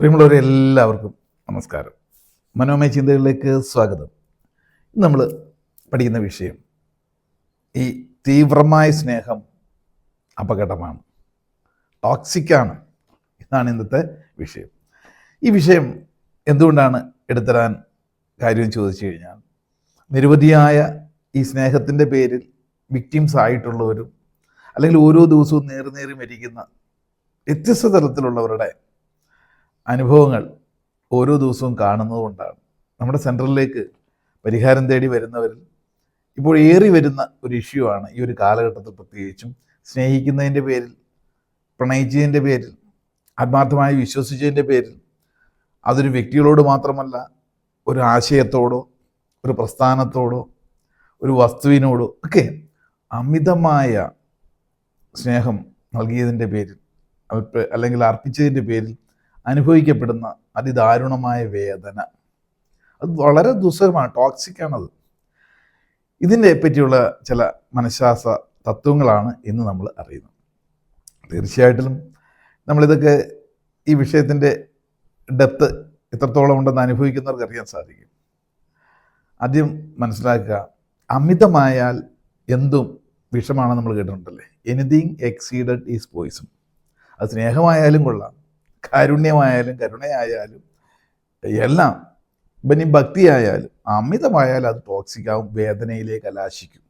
പ്രിയമുള്ളവരെ എല്ലാവർക്കും നമസ്കാരം. മനോമയ ചിന്തകളിലേക്ക് സ്വാഗതം. നമ്മൾ പഠിക്കുന്ന വിഷയം ഈ തീവ്രമായ സ്നേഹം അപകടമാണ്. ടോക്സിക്കാണ് ഇതാണ് ഇന്നത്തെ വിഷയം. ഈ വിഷയം എന്തുകൊണ്ടാണ് എടുത്തരാൻ കാര്യം ചോദിച്ചു കഴിഞ്ഞാൽ നിരവധിയായ ഈ സ്നേഹത്തിന്റെ പേരിൽ വിക്ടിംസ് ആയിട്ടുള്ളവരും അല്ലെങ്കിൽ ഓരോ ദിവസവും നേറി നേറി മരിക്കുന്ന വ്യത്യസ്ത തരത്തിലുള്ളവരുടെ അനുഭവങ്ങൾ ഓരോ ദിവസവും കാണുന്നതുകൊണ്ടാണ് നമ്മുടെ സെന്ററിലേക്ക് പരിഹാരം തേടി വരുന്നവരിൽ ഇപ്പോൾ ഏറി വരുന്ന ഒരു ഇഷ്യൂ ആണ് ഈ ഒരു കാലഘട്ടത്തിൽ പ്രത്യേകിച്ചും. സ്നേഹിക്കുന്നതിന്റെ പേരിൽ പ്രണയിച്ചതിന്റെ പേരിൽ ആത്മാർത്ഥമായി വിശ്വസിച്ചതിന്റെ പേരിൽ അതൊരു വ്യക്തികളോട് മാത്രമല്ല ഒരു ആശയത്തോടോ ഒരു പ്രസ്ഥാനത്തോടോ ഒരു വസ്തുവിനോടോ ഒക്കെ അമിതമായ സ്നേഹം നൽകിയതിന്റെ പേരിൽ അല്ലെങ്കിൽ അർപ്പിച്ചതിന്റെ പേരിൽ അനുഭവിക്കപ്പെടുന്ന അതിദാരുണമായ വേദന. അത് വളരെ ദുസ്സഹമാണ് ടോക്സിക്കാണത് ഇതിന്റെ പറ്റിയുള്ള ചില മനഃശാസ്ത്ര തത്വങ്ങളാണ് ഇന്ന് നമ്മൾ അറിയുന്നത്. തീർച്ചയായിട്ടും നമ്മളിതൊക്കെ ഈ വിഷയത്തിന്റെ ഡെപ്ത് എത്രത്തോളം ഉണ്ടെന്ന് അനുഭവിക്കുന്നവർക്ക് അറിയാൻ സാധിക്കും. ആദ്യം മനസ്സിലാക്കുക അമിതമായാൽ എന്തും വിഷമാണെന്ന് നമ്മൾ കേട്ടിട്ടുണ്ടല്ലേ? എനിതിങ് എക്സീഡഡ് ഈസ് പോയിസൺ അത് സ്നേഹമായാലും കൊള്ളാം. കാരുണ്യമായാലും കരുണയായാലും എല്ലാം പിന്നെ ഭക്തിയായാലും അമിതമായാലും അത് ടോക്സിക് ആവും വേദനയിലേക്ക് കലാശിക്കും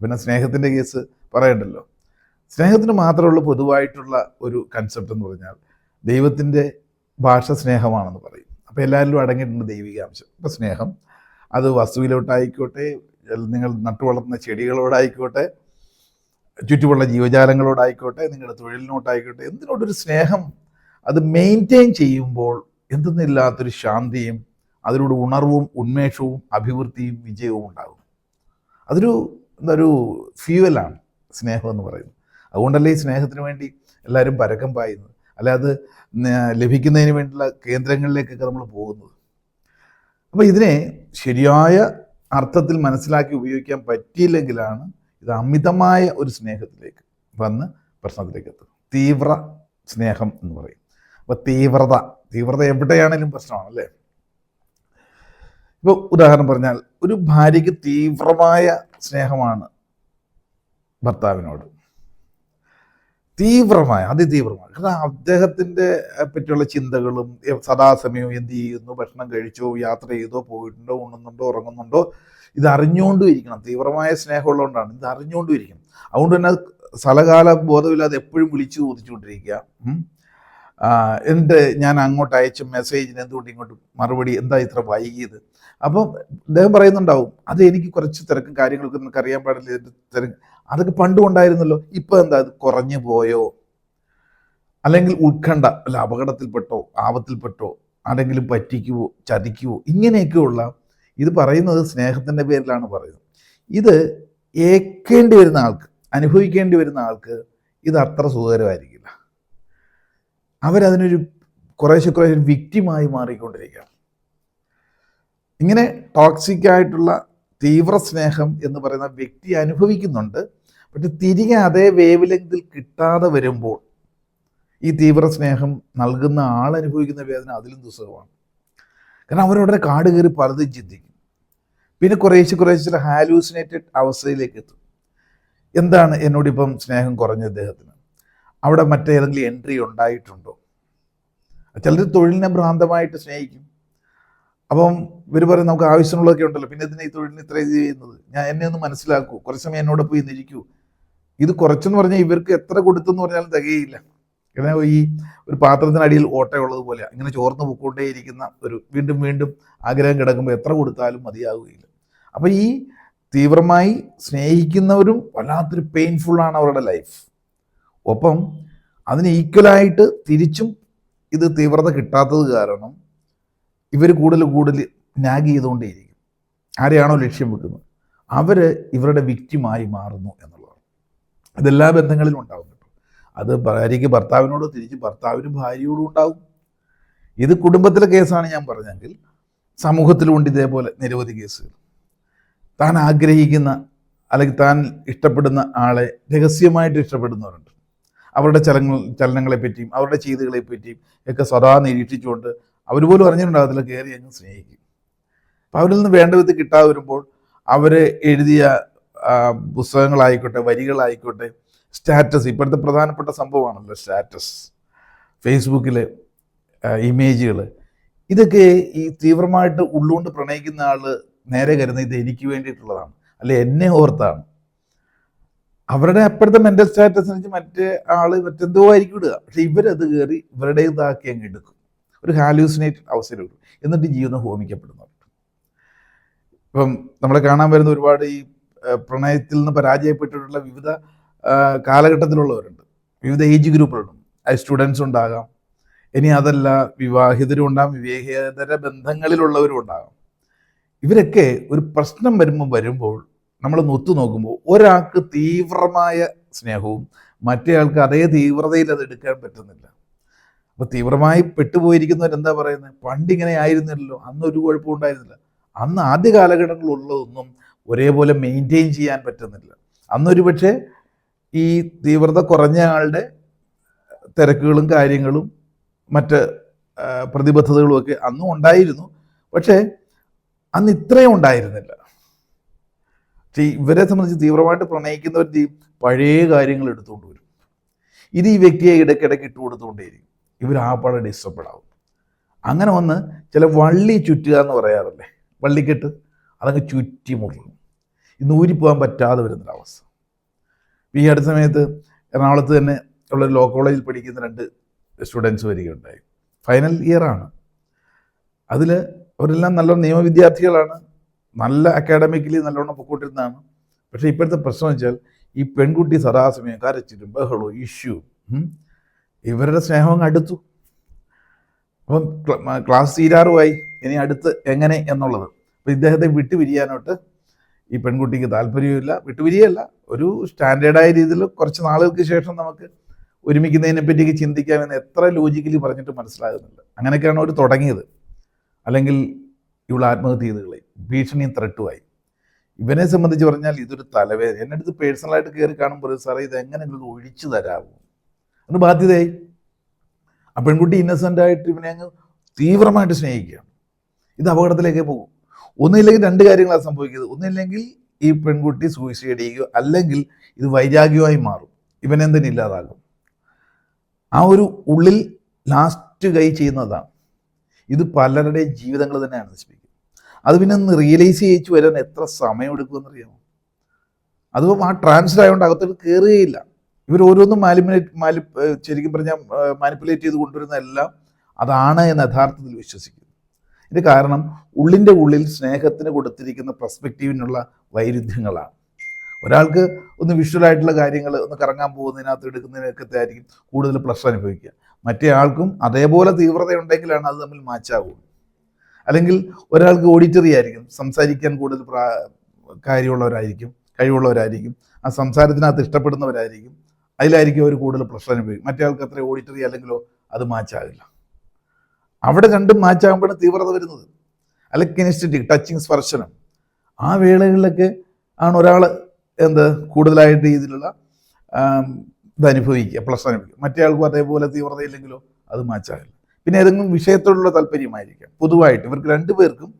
പിന്നെ സ്നേഹത്തിന്റെ കേസ് പറയണ്ടല്ലോ. സ്നേഹത്തിന് മാത്രമുള്ള പൊതുവായിട്ടുള്ള ഒരു കൺസെപ്റ്റ് എന്ന് പറഞ്ഞാൽ ദൈവത്തിന്റെ ഭാഷ സ്നേഹമാണെന്ന് പറയും. അപ്പോൾ എല്ലാവരിലും അടങ്ങിയിട്ടുണ്ട് ദൈവികാംശം. അപ്പോൾ സ്നേഹം അത് വസ്തുവിലോട്ടായിക്കോട്ടെ നിങ്ങൾ നട്ടുവളർത്തുന്ന ചെടികളോടായിക്കോട്ടെ ചുറ്റുമുള്ള ജീവജാലങ്ങളോടായിക്കോട്ടെ നിങ്ങളുടെ തൊഴിലിനോട്ടായിക്കോട്ടെ എന്തിനോടൊരു സ്നേഹം അത് മെയിന്റെയിൻ ചെയ്യുമ്പോൾ എന്തെന്നില്ലാത്തൊരു ശാന്തിയും അതിലൂടെ ഉണർവും ഉന്മേഷവും അഭിവൃദ്ധിയും വിജയവും ഉണ്ടാകും. അതൊരു എന്തൊരു ഫ്യൂവലാണ് സ്നേഹം എന്ന് പറയുന്നത്. അതുകൊണ്ടല്ലേ ഈ സ്നേഹത്തിന് വേണ്ടി എല്ലാവരും പരക്കം പായുന്നത്? അല്ലെ അത് ന- ലഭിക്കുന്നതിന് വേണ്ടിയുള്ള കേന്ദ്രങ്ങളിലേക്കൊക്കെ നമ്മൾ പോകുന്നത്. അപ്പോൾ ഇതിനെ ശരിയായ അർത്ഥത്തിൽ മനസ്സിലാക്കി ഉപയോഗിക്കാൻ പറ്റിയില്ലെങ്കിലാണ് ഇത് അമിതമായ ഒരു സ്നേഹത്തിലേക്ക് വന്ന് പ്രശ്നത്തിലേക്ക് എത്തുന്നത്. തീവ്ര സ്നേഹം എന്ന് പറയും. അപ്പോൾ തീവ്രത തീവ്രത എവിടെയാണെങ്കിലും പ്രശ്നമാണ് അല്ലേ ഇപ്പോൾ ഉദാഹരണം പറഞ്ഞാൽ ഒരു ഭാര്യയ്ക്ക് തീവ്രമായ സ്നേഹമാണ് ഭർത്താവിനോട്. തീവ്രമായ അതിതീവ്രമായ. കാരണം അദ്ദേഹത്തിന്റെ പറ്റിയുള്ള ചിന്തകളും സദാസമയവും എന്ത് ചെയ്യുന്നു? ഭക്ഷണം കഴിച്ചോ? യാത്ര ചെയ്തോ? പോയിട്ടുണ്ടോ? ഉണ്ണുന്നുണ്ടോ? ഉറങ്ങുന്നുണ്ടോ? ഇത് ഇരിക്കണം. തീവ്രമായ സ്നേഹമുള്ളതുകൊണ്ടാണ് ഇത് അറിഞ്ഞുകൊണ്ടും ഇരിക്കണം. അതുകൊണ്ട് തന്നെ സ്ഥലകാല ബോധമില്ലാതെ എപ്പോഴും വിളിച്ചു ചോദിച്ചുകൊണ്ടിരിക്കുക. എന്ത് ഞാൻ അങ്ങോട്ട് അയച്ച മെസ്സേജിന് എന്തുകൊണ്ട് ഇങ്ങോട്ട് മറുപടി? എന്താ ഇത്ര വൈകിയത്? അപ്പോൾ അദ്ദേഹം പറയുന്നുണ്ടാവും അത് എനിക്ക് കുറച്ച് തിരക്കും കാര്യങ്ങളൊക്കെ നിനക്ക് അറിയാൻ പാടില്ല തിരക്ക്. അതൊക്കെ പണ്ടും ഉണ്ടായിരുന്നല്ലോ ഇപ്പം എന്താ അത് കുറഞ്ഞു പോയോ? അല്ലെങ്കിൽ ഉത്കണ്ഠ അല്ല അപകടത്തിൽപ്പെട്ടോ ആപത്തിൽപ്പെട്ടോ ആരെങ്കിലും പറ്റിക്കുവോ ചതിക്കുവോ ഇങ്ങനെയൊക്കെയുള്ള ഇത് പറയുന്നത് സ്നേഹത്തിന്റെ പേരിലാണ് പറയുന്നത്. ഇത് ഏക്കേണ്ടി വരുന്ന ആൾക്ക് അനുഭവിക്കേണ്ടി വരുന്ന ആൾക്ക് ഇത് അത്ര സുഖകരമായിരിക്കില്ല. അവരതിനൊരു കുറേശ്ശെ കുറേശ്ശെ വിക്റ്റിമായി മാറിക്കൊണ്ടിരിക്കുകയാണ്. ഇങ്ങനെ ടോക്സിക് ആയിട്ടുള്ള തീവ്ര സ്നേഹം എന്ന് പറയുന്ന വ്യക്തി അനുഭവിക്കുന്നുണ്ട്. പക്ഷെ തിരികെ അതേ വേവ് ലെങ്തിൽ കിട്ടാതെ വരുമ്പോൾ ഈ തീവ്ര സ്നേഹം നൽകുന്ന ആൾ അനുഭവിക്കുന്ന വേദന അതിലും ദുസ്സഹമാണ്. കാരണം അവരവിടെ കാട് കയറി പലതും ചിന്തിക്കും. പിന്നെ കുറേശ്ശെ കുറേശ്ശെ ഹാലൂസിനേറ്റഡ് അവസ്ഥയിലേക്ക് എത്തും. എന്താണ് എന്നോടിപ്പം സ്നേഹം കുറഞ്ഞ അദ്ദേഹത്തിന് അവിടെ മറ്റേതെങ്കിലും എൻട്രി ഉണ്ടായിട്ടുണ്ടോ? ചിലർ തൊഴിലിനെ ഭ്രാന്തമായിട്ട് സ്നേഹിക്കും. അപ്പം ഇവർ പറയും നമുക്ക് ആവശ്യമുള്ളതൊക്കെ ഉണ്ടല്ലോ പിന്നെ ഇതിനെ ഈ തൊഴിലിന് ഇത്ര ഇത് ചെയ്യുന്നത്? ഞാൻ എന്നെ ഒന്ന് മനസ്സിലാക്കൂ കുറച്ച് സമയം എന്നോട് പോയി നിരിക്കൂ. ഇത് കുറച്ചെന്ന് പറഞ്ഞാൽ ഇവർക്ക് എത്ര കൊടുത്തെന്ന് പറഞ്ഞാലും തികയില്ല. കാരണം ഈ ഒരു പാത്രത്തിനടിയിൽ ഓട്ടയുള്ളതുപോലെ ഇങ്ങനെ ചോർന്ന് പൊക്കോണ്ടേയിരിക്കുന്ന ഒരു വീണ്ടും വീണ്ടും ആഗ്രഹം കിടക്കുമ്പോൾ എത്ര കൊടുത്താലും മതിയാവുകയില്ല. അപ്പം ഈ തീവ്രമായി സ്നേഹിക്കുന്നവരും വല്ലാത്തൊരു പെയിൻഫുള്ളാണ് അവരുടെ ലൈഫ് ഒപ്പം അതിന് ഈക്വലായിട്ട് തിരിച്ചും ഇത് തീവ്രത കിട്ടാത്തത് കാരണം ഇവർ കൂടുതൽ കൂടുതൽ നാഗ് ചെയ്തുകൊണ്ടേയിരിക്കും. ആരെയാണോ ലക്ഷ്യം വെക്കുന്നത്? അവർ ഇവരുടെ വിക്റ്റിമായി മാറുന്നു എന്നുള്ളതാണ്. ഇതെല്ലാ ബന്ധങ്ങളിലും ഉണ്ടാവും കേട്ടോ. അത് ഭാര്യയ്ക്ക് ഭർത്താവിനോട് തിരിച്ച് ഭർത്താവിന് ഭാര്യയോടും ഉണ്ടാവും. ഇത് കുടുംബത്തിലെ കേസാണ് ഞാൻ പറഞ്ഞെങ്കിൽ സമൂഹത്തിലുമുണ്ട് ഇതേപോലെ നിരവധി കേസുകൾ. താൻ ആഗ്രഹിക്കുന്ന അല്ലെങ്കിൽ താൻ ഇഷ്ടപ്പെടുന്ന ആളെ രഹസ്യമായിട്ട് ഇഷ്ടപ്പെടുന്നവരുണ്ട്. അവരുടെ ചലങ്ങൾ ചലനങ്ങളെ പറ്റിയും അവരുടെ ചെയ്തുകളെപ്പറ്റിയും ഒക്കെ സദാ നിരീക്ഷിച്ചുകൊണ്ട് അവർ പോലും അറിഞ്ഞിട്ടുണ്ടാകത്തില്ല കയറി അങ്ങ് സ്നേഹിക്കും. അപ്പം അവരിൽ നിന്ന് വേണ്ട വിധത്തിൽ കിട്ടാതെ വരുമ്പോൾ അവർ എഴുതിയ പുസ്തകങ്ങളായിക്കോട്ടെ വരികളായിക്കോട്ടെ സ്റ്റാറ്റസ് ഇപ്പോഴത്തെ പ്രധാനപ്പെട്ട സംഭവമാണല്ലോ സ്റ്റാറ്റസ്. ഫേസ്ബുക്കിലെ ഇമേജുകൾ ഇതൊക്കെ ഈ തീവ്രമായിട്ട് ഉള്ളുകൊണ്ട് പ്രണയിക്കുന്ന ആൾ നേരെ കരുതുന്നത് ഇത് എനിക്ക് വേണ്ടിയിട്ടുള്ളതാണ്. അല്ലെ എന്നെ ഓർത്താണ്. അവരുടെ അപ്പുറത്തെ മെന്റൽ സ്റ്റാറ്റസ് വെച്ച് മറ്റേ ആൾ മറ്റെന്തോ ആയിരിക്കും ഇടുക. പക്ഷെ ഇവരത് കയറി ഇവരുടെ ഇതാക്കി അങ്ങ് എടുക്കും. ഒരു ഹാലൂസിനേറ്റഡ് അവസരം എടുക്കും എന്നിട്ട് ജീവിതം ഹോമിക്കപ്പെടുന്നുണ്ട് ഇപ്പം നമ്മളെ കാണാൻ വരുന്ന ഒരുപാട് ഈ പ്രണയത്തിൽ നിന്ന് പരാജയപ്പെട്ടിട്ടുള്ള വിവിധ കാലഘട്ടത്തിലുള്ളവരുണ്ട്. വിവിധ ഏജ് ഗ്രൂപ്പുകളുണ്ട് അത് സ്റ്റുഡൻസ് ഉണ്ടാകാം. ഇനി അതല്ല വിവാഹിതരും ഉണ്ടാകും വിവേകേതര ബന്ധങ്ങളിലുള്ളവരും ഉണ്ടാകാം. ഇവരൊക്കെ ഒരു പ്രശ്നം വരുമ്പോൾ വരുമ്പോൾ നമ്മൾ ഒത്തു നോക്കുമ്പോൾ ഒരാൾക്ക് തീവ്രമായ സ്നേഹവും മറ്റേ ആൾക്ക് അതേ തീവ്രതയിൽ അത് എടുക്കാൻ പറ്റുന്നില്ല. അപ്പോൾ തീവ്രമായി പെട്ടുപോയിരിക്കുന്നവരെന്താ പറയുന്നത്? പണ്ടിങ്ങനെ ആയിരുന്നില്ലല്ലോ അന്ന് ഒരു കുഴപ്പവും ഉണ്ടായിരുന്നില്ല. അന്ന് ആദ്യ കാലഘട്ടങ്ങളിലുള്ളതൊന്നും ഒരേപോലെ മെയിന്റെയിൻ ചെയ്യാൻ പറ്റുന്നില്ല. അന്നൊരു പക്ഷേ ഈ തീവ്രത കുറഞ്ഞ ആളുടെ തിരക്കുകളും കാര്യങ്ങളും മറ്റ് പ്രതിബദ്ധതകളും ഒക്കെ അന്നും ഉണ്ടായിരുന്നു. പക്ഷേ അന്ന് ഇത്രയും ഉണ്ടായിരുന്നില്ല. പക്ഷേ ഇവരെ സംബന്ധിച്ച് തീവ്രമായിട്ട് പ്രണയിക്കുന്നവർ ചെയ്യും പഴയ കാര്യങ്ങൾ എടുത്തുകൊണ്ട് വരും. ഇത് ഈ വ്യക്തിയെ ഇടയ്ക്കിടയ്ക്ക് ഇട്ട് ഇവർ ആ പാടെ ഡിസ്റ്റർബഡാവും അങ്ങനെ വന്ന് ചില വള്ളി ചുറ്റുക എന്ന് പറയാറില്ലേ? വള്ളിക്കെട്ട്. അതങ്ങ് ചുറ്റി മുറിയും ഇന്ന് ഊരിപ്പോകാൻ പറ്റാതെ വരുന്നൊരവസ്ഥ ഈ അടുത്ത സമയത്ത് എറണാകുളത്ത് തന്നെ ഉള്ള ലോ കോളേജിൽ പഠിക്കുന്ന രണ്ട് സ്റ്റുഡൻസ് വരികയുണ്ടായി. ഫൈനൽ ഇയറാണ് അതിൽ അവരെല്ലാം നല്ല നിയമ വിദ്യാർത്ഥികളാണ് നല്ല അക്കാഡമിക്കലി നല്ലോണം പൊക്കോട്ടിരുന്നതാണ് പക്ഷേ ഇപ്പോഴത്തെ പ്രശ്നം വെച്ചാൽ ഈ പെൺകുട്ടി സദാസമയം കരച്ചിലും ബഹളവും ഇഷ്യൂ ഇവരുടെ സ്നേഹം അടുത്തു. അപ്പം ക്ലാസ് തീരാറുമായി. ഇനി അടുത്ത് എങ്ങനെ എന്നുള്ളത്. അപ്പം ഇദ്ദേഹത്തെ വിട്ടുപിരിയാനോട്ട് ഈ പെൺകുട്ടിക്ക് താല്പര്യമില്ല വിട്ടുപിരിയല്ല. ഒരു സ്റ്റാൻഡേർഡായ രീതിയിൽ കുറച്ച് നാളുകൾക്ക് ശേഷം നമുക്ക് ഒരുമിക്കുന്നതിനെ പറ്റിയൊക്കെ ചിന്തിക്കാമെന്ന് എത്ര ലോജിക്കലി പറഞ്ഞിട്ട് മനസ്സിലാകുന്നില്ല. അങ്ങനെയൊക്കെയാണ് അവർ തുടങ്ങിയത്. അല്ലെങ്കിൽ ഇവൾ ആത്മഹത്യ ചെയ്ത് കളയും. ഭീഷണിയും ത്രട്ടുമായി. ഇവനെ സംബന്ധിച്ച് പറഞ്ഞാൽ ഇതൊരു തലവേദന എന്റെ അടുത്ത് പേഴ്സണലായിട്ട് കയറി കാണുമ്പോൾ സാറേ ഇത് എങ്ങനെ ഒന്ന് ഒഴിച്ചു തരാമോ അതിന് ബാധ്യതയായി. ആ പെൺകുട്ടി ഇന്നസെന്റ് ആയിട്ട് ഇവനെ അങ്ങ് തീവ്രമായിട്ട് സ്നേഹിക്കുകയാണ്. ഇത് അപകടത്തിലേക്ക് പോകും. ഒന്നില്ലെങ്കിൽ രണ്ട് കാര്യങ്ങളാണ് സംഭവിക്കുന്നത്. ഒന്നില്ലെങ്കിൽ ഈ പെൺകുട്ടി സൂയിസൈഡ് ചെയ്യുകയോ അല്ലെങ്കിൽ ഇത് വൈരാഗ്യമായി മാറും. ഇവനെന്തിനും ഇല്ലാതാകും ആ ഒരു ഉള്ളിൽ ലാസ്റ്റ് കൈ ചെയ്യുന്നതാണ്. ഇത് പലരുടെയും ജീവിതങ്ങൾ തന്നെയാണ് നശിപ്പിക്കുന്നത്. അത് പിന്നെ ഒന്ന് റിയലൈസ് ചെയ്യിച്ചു വരാൻ എത്ര സമയം എടുക്കുമെന്നറിയാമോ? അതും ആ ട്രാൻസ്ഫർ ആയതുകൊണ്ട് അകത്തോട്ട് കയറുകയില്ല ഇവർ ഓരോന്നും മാലിമിനേറ്റ് മാലി ശരിക്കും പറഞ്ഞാൽ മാനിപ്പുലേറ്റ് ചെയ്ത് കൊണ്ടുവരുന്ന എല്ലാം അതാണ് എന്ന് യഥാർത്ഥത്തിൽ വിശ്വസിക്കുന്നു. ഇത് കാരണം ഉള്ളിന്റെ ഉള്ളിൽ സ്നേഹത്തിന് കൊടുത്തിരിക്കുന്ന പെർസ്പെക്റ്റീവിനുള്ള വൈരുദ്ധ്യങ്ങളാണ്. ഒരാൾക്ക് ഒന്ന് വിഷ്വലായിട്ടുള്ള കാര്യങ്ങൾ ഒന്ന് കറങ്ങാൻ പോകുന്നതിനകത്ത് എടുക്കുന്നതിനൊക്കെ ആയിരിക്കും കൂടുതൽ പ്ലസ് അനുഭവിക്കുക. മറ്റേ ആൾക്കും അതേപോലെ തീവ്രത ഉണ്ടെങ്കിലാണ് അത് തമ്മിൽ മാച്ചാവുള്ളൂ അല്ലെങ്കിൽ ഒരാൾക്ക് ഓഡിറ്ററി ആയിരിക്കും. സംസാരിക്കാൻ കൂടുതൽ പ്രാ കാര്യമുള്ളവരായിരിക്കും കഴിവുള്ളവരായിരിക്കും. ആ സംസാരത്തിനകത്ത് ഇഷ്ടപ്പെടുന്നവരായിരിക്കും. അതിലായിരിക്കും അവർ കൂടുതൽ പ്രശ്നം അനുഭവിക്കും. മറ്റേ ആൾക്ക് അത്ര ഓഡിറ്ററി അല്ലെങ്കിലോ അത് മാച്ചാകില്ല അവിടെ രണ്ടും മാച്ചാകുമ്പോഴാണ് തീവ്രത വരുന്നത്. അല്ലെങ്കിൽ കിനസ്റ്റിക് ടച്ചിങ് സ്പർശനം. ആ വേളകളിലൊക്കെ ആണ് ഒരാൾ എന്ത് കൂടുതലായിട്ട് രീതിയിലുള്ള ഇത് അനുഭവിക്കുക പ്ലസ് അനുഭവിക്കുക. മറ്റേ ആൾക്കും അതേപോലെ തീവ്രതയില്ലെങ്കിലോ അത് മാച്ചാകില്ല പിന്നെ ഏതെങ്കിലും വിഷയത്തോടുള്ള താല്പര്യമായിരിക്കാം. പൊതുവായിട്ട് ഇവർക്ക് രണ്ടുപേർക്കും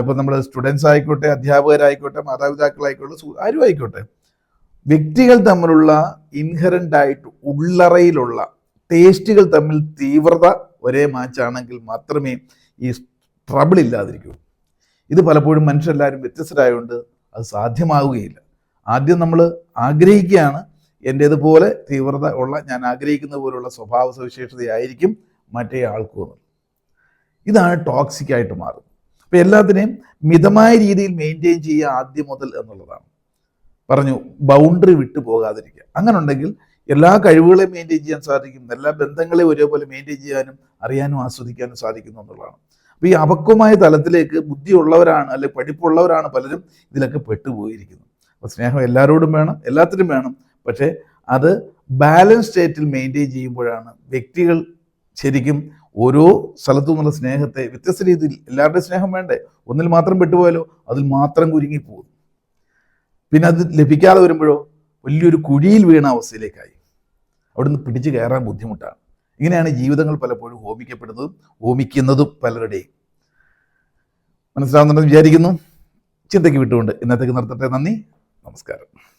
ഇപ്പം നമ്മൾ സ്റ്റുഡൻസ് ആയിക്കോട്ടെ അധ്യാപകരായിക്കോട്ടെ മാതാപിതാക്കളായിക്കോട്ടെ ആരും ആയിക്കോട്ടെ. വ്യക്തികൾ തമ്മിലുള്ള ഇൻഹറന്റ് ആയിട്ട് ഉള്ളറയിലുള്ള ടേസ്റ്റുകൾ തമ്മിൽ തീവ്രത ഒരേ മാച്ചാണെങ്കിൽ മാത്രമേ ഈ ട്രബിൾ ഇല്ലാതിരിക്കൂ. ഇത് പലപ്പോഴും മനുഷ്യരെല്ലാവരും വ്യത്യസ്തരായതുകൊണ്ട് അത് സാധ്യമാവുകയില്ല. ആദ്യം നമ്മൾ ആഗ്രഹിക്കുകയാണ് എന്റേതുപോലെ തീവ്രത ഉള്ള ഞാൻ ആഗ്രഹിക്കുന്ന പോലുള്ള സ്വഭാവ സവിശേഷതയായിരിക്കും മറ്റേ ആൾക്കും എന്നുള്ളത് ഇതാണ് ടോക്സിക് ആയിട്ട് മാറുന്നത്. അപ്പോൾ എല്ലാത്തിനെയും മിതമായ രീതിയിൽ മെയിന്റെയിൻ ചെയ്യുക ആദ്യം മുതൽ എന്നുള്ളതാണ്. പറഞ്ഞു ബൗണ്ടറി വിട്ടു പോകാതിരിക്കുക. അങ്ങനെ ഉണ്ടെങ്കിൽ എല്ലാ കഴിവുകളെയും മെയിന്റെയിൻ ചെയ്യാൻ സാധിക്കും. എല്ലാ ബന്ധങ്ങളെയും ഒരേപോലെ മെയിന്റെയിൻ ചെയ്യാനും അറിയാനും ആസ്വദിക്കാനും സാധിക്കുന്നു എന്നുള്ളതാണ്. അപ്പോൾ ഈ അപക്വമായ തലത്തിലേക്ക് ബുദ്ധിയുള്ളവരാണ് അല്ലെങ്കിൽ പഠിപ്പുള്ളവരാണ് പലരും ഇതിലൊക്കെ പെട്ടുപോയിരിക്കുന്നത്. അപ്പോൾ സ്നേഹം എല്ലാവരോടും വേണം എല്ലാത്തിനും വേണം. പക്ഷേ അത് ബാലൻസ് സ്റ്റേറ്റിൽ മെയിന്റെയിൻ ചെയ്യുമ്പോഴാണ് വ്യക്തികൾ ശരിക്കും ഓരോ സ്ഥലത്തു നിന്നുള്ള സ്നേഹത്തെ വ്യത്യസ്ത രീതിയിൽ എല്ലാവരുടെയും സ്നേഹം വേണ്ടേ? ഒന്നിൽ മാത്രം പെട്ടുപോയാലോ? അതിൽ മാത്രം കുരുങ്ങിപ്പോകും. പിന്നെ അത് ലഭിക്കാതെ വരുമ്പോഴോ? വലിയൊരു കുഴിയിൽ വീണ അവസ്ഥയിലേക്കായി. അവിടുന്ന് പിടിച്ചു കയറാൻ ബുദ്ധിമുട്ടാണ്. ഇങ്ങനെയാണ് ജീവിതങ്ങൾ പലപ്പോഴും ഹോമിക്കപ്പെടുന്നതും ഹോമിക്കുന്നതും പലരുടെയും. മനസ്സിലാവുന്നുണ്ടെന്ന് വിചാരിക്കുന്നു. ചിന്തയ്ക്ക് വിട്ടുകൊണ്ട് ഇന്നത്തേക്ക് നിർത്തട്ടെ. നന്ദി. നമസ്കാരം.